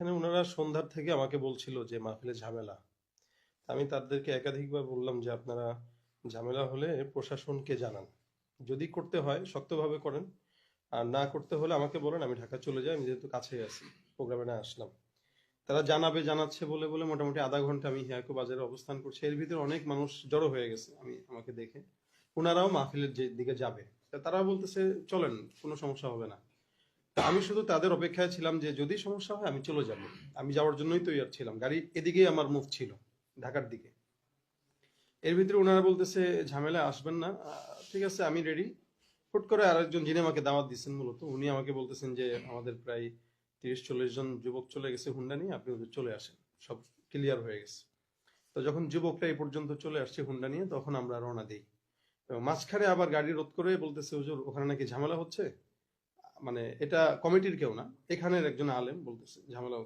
এখানে ওনারা সন্ধ্যার থেকে আমাকে বলছিল যে মাহফিলে ঝামেলা। আমি তাদেরকে একাধিকবার বললাম যে আপনারা ঝামেলা হলে প্রশাসনকে জানান। যদি করতে হয়, শক্তভাবে করেন। আর না করতে হলে আমাকে বলেন, আমি ঢাকা চলে যাই, আমি যেহেতু কাছেই আছি, প্রোগ্রামে না আসলাম। তারা জানাবে, জানাচ্ছে বলে বলে মোটামুটি আধা ঘণ্টা আমি হিয়াকো বাজারে অবস্থান করছি। এর ভিতরে অনেক মানুষ জড়ো হয়ে গেছে, আমি, আমাকে দেখে। ওনারাও মাহফিলের যে দিকে যাবে। তারা বলতেছে, চলেন, কোনো সমস্যা হবে না। আমি শুধু তাদের অপেক্ষায় ছিলাম যে যদি সমস্যা হয় আমি চলে যাব। আমি যাওয়ার জন্যই তৈরি ছিলাম। গাড়ি এদিকেই আমার মুভ ছিল, ঢাকার দিকে। এর ভিতরে ওনারা বলতেছে ঝামেলা আসবেন না। ঠিক আছে, আমি রেডি হুট করে আরেকজন যিনি আমাকে দাওয়াত দিচ্ছেন মূলত, উনি আমাকে বলতেছেন যে আমাদের প্রায় তিরিশ চল্লিশ জন যুবক চলে গেছে হুন্ডা নিয়ে, আপনি ওদের চলে আসেন। সব ক্লিয়ার হয়ে গেছে। তো যখন যুবকরা এই পর্যন্ত চলে আসছে হুন্ডা নিয়ে, তখন আমরা রওনা দিই। মাঝখানে আবার গাড়ি রোধ করে বলতেছে, হুজুর, ওখানে নাকি ঝামেলা হচ্ছে? মানে এটা কমিটির কেউ না। এখানের একজন আলেম বলতেছে ঝামেলা